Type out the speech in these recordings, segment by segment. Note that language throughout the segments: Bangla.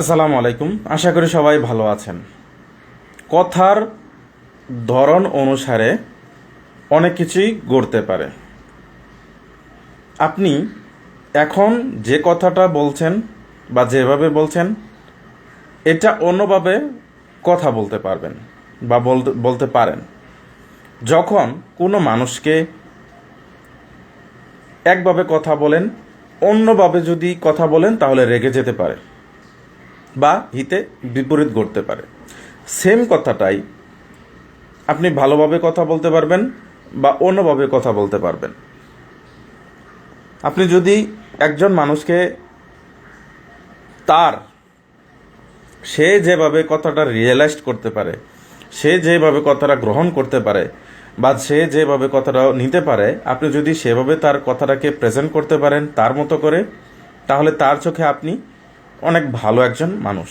আসসালামু আলাইকুম। আশা করি সবাই ভালো আছেন। কথার ধরন অনুসারে অনেক কিছুই গড়তে পারে। আপনি এখন যে কথাটা বলছেন বা যেভাবে বলছেন, এটা অন্যভাবে কথা বলতে পারবেন বা বলতে পারেন। যখন কোনো মানুষকে একভাবে কথা বলেন, অন্যভাবে যদি কথা বলেন, তাহলে রেগে যেতে পারে। বা হিতে বিপরীত ঘটতে পারে। সেম কথাটাই আপনি ভালোভাবে কথা বলতে পারবেন বা অন্যভাবে কথা বলতে পারবেন। আপনি যদি একজন মানুষকে তার সে যেভাবে কথাটা রিয়েলাইজ করতে পারে, সে যেভাবে কথাটা গ্রহণ করতে পারে বা সে যেভাবে কথাটা নিতে পারে, আপনি যদি সেভাবে তার কথাটাকে প্রেজেন্ট করতে পারেন তার মতো করে, তাহলে তার চোখে আপনি অনেক ভালো একজন মানুষ।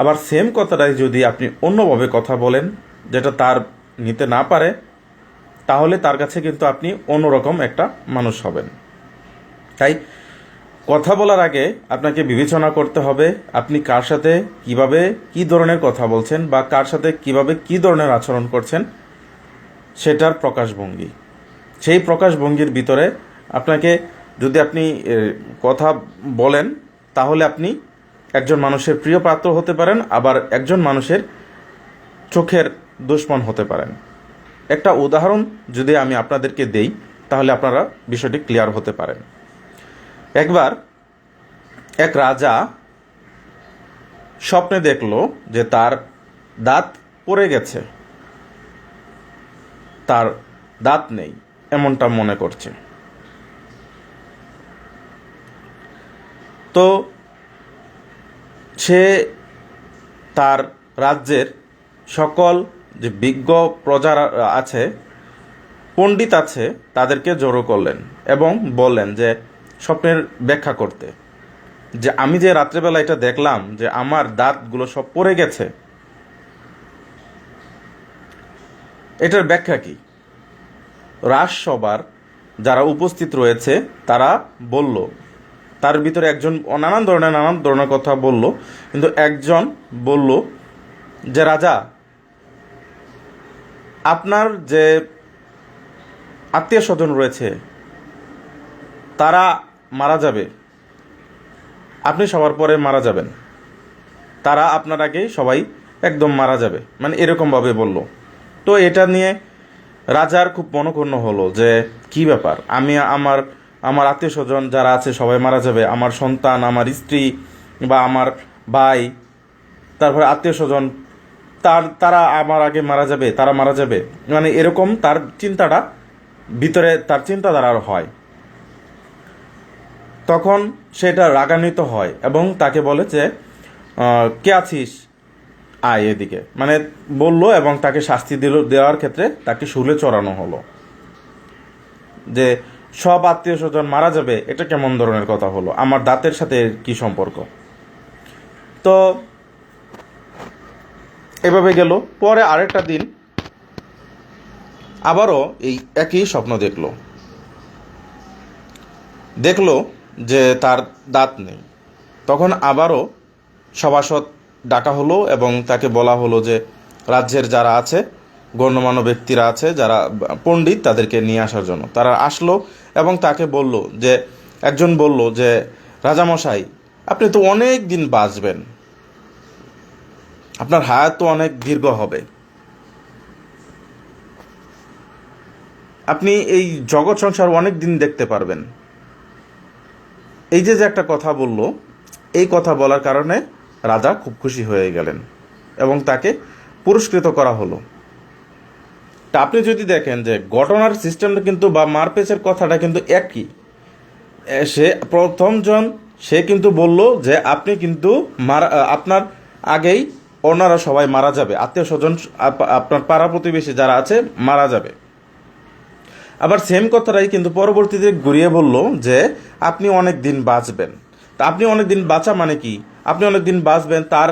আবার সেম কথাটাই যদি আপনি অন্যভাবে কথা বলেন, যেটা তার নিতে না পারে, তাহলে তার কাছে কিন্তু আপনি অন্যরকম একটা মানুষ হবেন। তাই কথা বলার আগে আপনাকে বিবেচনা করতে হবে, আপনি কার সাথে কীভাবে কি ধরনের কথা বলছেন বা কার সাথে কীভাবে কি ধরনের আচরণ করছেন, সেটার প্রকাশভঙ্গি। সেই প্রকাশভঙ্গির ভিতরে আপনাকে যদি আপনি কথা বলেন তাহলে আপনি একজন মানুষের প্রিয় পাত্র হতে পারেন, আবার একজন মানুষের চোখের দুশ্মন হতে পারেন। একটা উদাহরণ যদি আমি আপনাদেরকে দেই, তাহলে আপনারা বিষয়টি ক্লিয়ার হতে পারেন। একবার এক রাজা স্বপ্নে দেখল যে তার দাঁত পড়ে গেছে। তার দাঁত নেই, এমনটা মনে করছে। তো সে তার রাজ্যের সকল যে বিজ্ঞ প্রজা আছে, পণ্ডিত আছে, তাদেরকে জড়ো করলেন এবং বললেন যে, স্বপ্নের ব্যাখ্যা করতে। যে আমি যে রাত্রেবেলা এটা দেখলাম, যে আমার দাঁতগুলো সব পড়ে গেছে, এটার ব্যাখ্যা কি? রাজসভার যারা উপস্থিত রয়েছে, তারা বলল তার ভিতরে একজন নানান ধরনের নানান ধরনের কথা বলল। কিন্তু একজন বলল যে, রাজা, আপনার যে আত্মীয় স্বজন রয়েছে, তারা মারা যাবে। আপনি সবার পরে মারা যাবেন। তারা আপনার আগেই সবাই একদম মারা যাবে। মানে এরকমভাবে বলল। তো এটা নিয়ে রাজার খুব মনক্ষুণ্ণ হলো যে, কি ব্যাপার? আমি আমার আমার আত্মীয় স্বজন যারা আছে, সবাই মারা যাবে। আমার সন্তান, আমার স্ত্রী বা আমার ভাই, তারপরে আত্মীয় স্বজন, তার, তারা আমার আগে মারা যাবে, তারা মারা যাবে। মানে এরকম তার চিন্তাটা, ভিতরে তার চিন্তাধারা হয়। তখন সেটা রাগান্বিত হয় এবং তাকে বলে যে কে আছিস? আয় এদিকে। মানে বলল এবং তাকে শাস্তি দিল, দেওয়ার ক্ষেত্রে তাকে শুলে চড়ানো হলো। যে সব আত্মীয় স্বজন মারা যাবে, এটা কেমন ধরনের কথা হলো? আমার দাঁতের সাথে কি সম্পর্ক? তো এভাবে গেল। পরে আরেকটা দিন আবারও এই একই স্বপ্ন দেখল। দেখল যে তার দাঁত নেই। তখন আবারও সভাসদ ডাকা হলো এবং তাকে বলা হলো যে রাজ্যের যারা আছে, গণ্যমান্য ব্যক্তিরা আছে, যারা পণ্ডিত তাদেরকে নিয়ে আসার জন্য। তারা আসলো এবং তাকে বলল যে, একজন বলল যে রাজামশাই আপনি তো অনেক দিন বাঁচবেন। আপনার হায়াত তো অনেক দীর্ঘ হবে। আপনি এই জগৎ সংসার অনেক দিন দেখতে পারবেন। এই যে যে একটা কথা বলল, এই কথা বলার কারণে রাজা খুব খুশি হয়ে গেলেন এবং তাকে পুরস্কৃত করা হলো। তা আপনি যদি দেখেন যে ঘটনার সিস্টেমটা কিন্তু বা মারপেচের কথাটা কিন্তু একই। সে প্রথমজন সে কিন্তু বলল যে আপনি কিন্তু মারা আপনার আগেই ওনারা সবাই মারা যাবে। আত্মীয় স্বজন আপনার পাড়া প্রতিবেশী যারা আছে মারা যাবে। আবার সেম কথাটাই কিন্তু পরবর্তীতে ঘুরিয়ে বলল যে আপনি অনেক দিন বাঁচবেন। তা আপনি অনেক দিন বাঁচা মানে কি? আপনি অনেক দিন বাঁচবেন, তার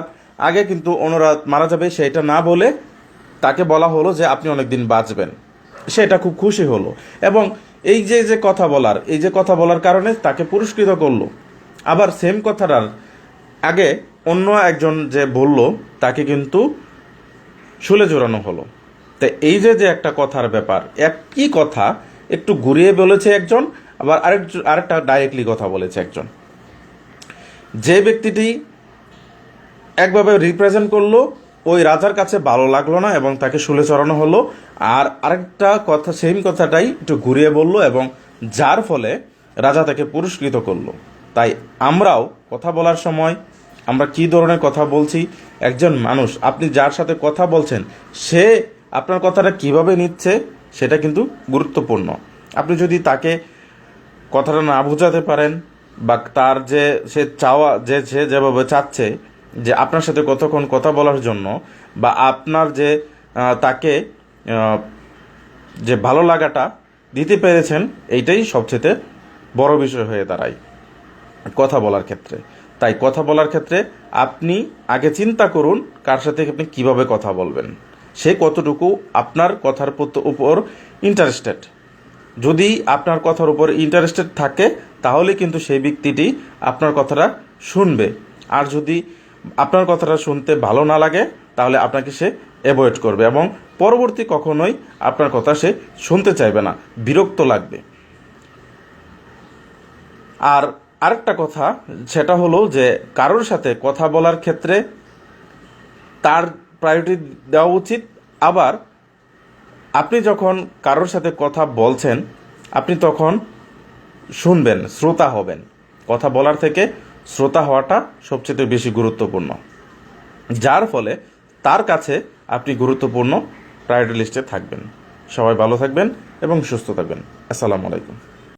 আগে কিন্তু ওনারা মারা যাবে, সেটা না বলে তাকে বলা হলো যে আপনি অনেক দিন বাঁচবেন সেটা খুব খুশি হলো। এবং এই যে যে কথা বলার, এই যে কথা বলার কারণে তাকে পুরস্কৃত করল। আবার সেম কথাটার আগে অন্য একজন যে বলল, তাকে কিন্তু শুলে জোরানো হলো। তো এই যে যে একটা কথার ব্যাপার, একই কথা একটু ঘুরিয়ে বলেছে একজন, আবার আরেক, আরেকটা ডাইরেক্টলি কথা বলেছে একজন। যে ব্যক্তিটি একভাবে রিপ্রেজেন্ট করল ওই রাজার কাছে ভালো লাগল না এবং তাকে শুলে চড়ানো হলো। আর আরেকটা কথা সেম কথাটাই একটু ঘুরিয়ে বলল এবং যার ফলে রাজা তাকে পুরস্কৃত করল। তাই আমরাও কথা বলার সময় আমরা কি ধরনের কথা বলছি? একজন মানুষ, আপনি যার সাথে কথা বলছেন, সে আপনার কথাটা কীভাবে নিচ্ছে সেটা কিন্তু গুরুত্বপূর্ণ। আপনি যদি তাকে কথাটা না বোঝাতে পারেন বা তার যে সে চাওয়া, যে সে যেভাবে চাচ্ছে যে আপনার সাথে কতক্ষণ কথা বলার জন্য বা আপনার যে তাকে যে ভালো লাগাটা দিতে পেরেছেন, এইটাই সবচেয়ে বড় বিষয় হয়ে দাঁড়ায় কথা বলার ক্ষেত্রে। তাই কথা বলার ক্ষেত্রে আপনি আগে চিন্তা করুন কার সাথে আপনি কীভাবে কথা বলবেন। সে কতটুকু আপনার কথার উপর ইন্টারেস্টেড যদি আপনার কথার উপর ইন্টারেস্টেড থাকে, তাহলে কিন্তু সেই ব্যক্তিটি আপনার কথাটা শুনবে। আর যদি আপনার কথাটা শুনতে ভালো না লাগে, তাহলে আপনাকে সে অ্যাভয়েড করবে এবং পরবর্তী কখনোই আপনার কথা সে শুনতে চাইবে না, বিরক্ত লাগবে। আর আরেকটা কথা, সেটা হলো যে কারোর সাথে কথা বলার ক্ষেত্রে তার প্রায়োরিটি দেওয়া উচিত। আবার আপনি যখন কারোর সাথে কথা বলছেন, আপনি তখন শুনবেন, শ্রোতা হবেন। কথা বলার থেকে শ্রোতা হওয়াটা সবচেয়ে বেশি গুরুত্বপূর্ণ। যার ফলে তার কাছে আপনি গুরুত্বপূর্ণ প্রায়োরিটি লিস্টে থাকবেন। সবাই ভালো থাকবেন এবং সুস্থ থাকবেন। আসসালামু আলাইকুম।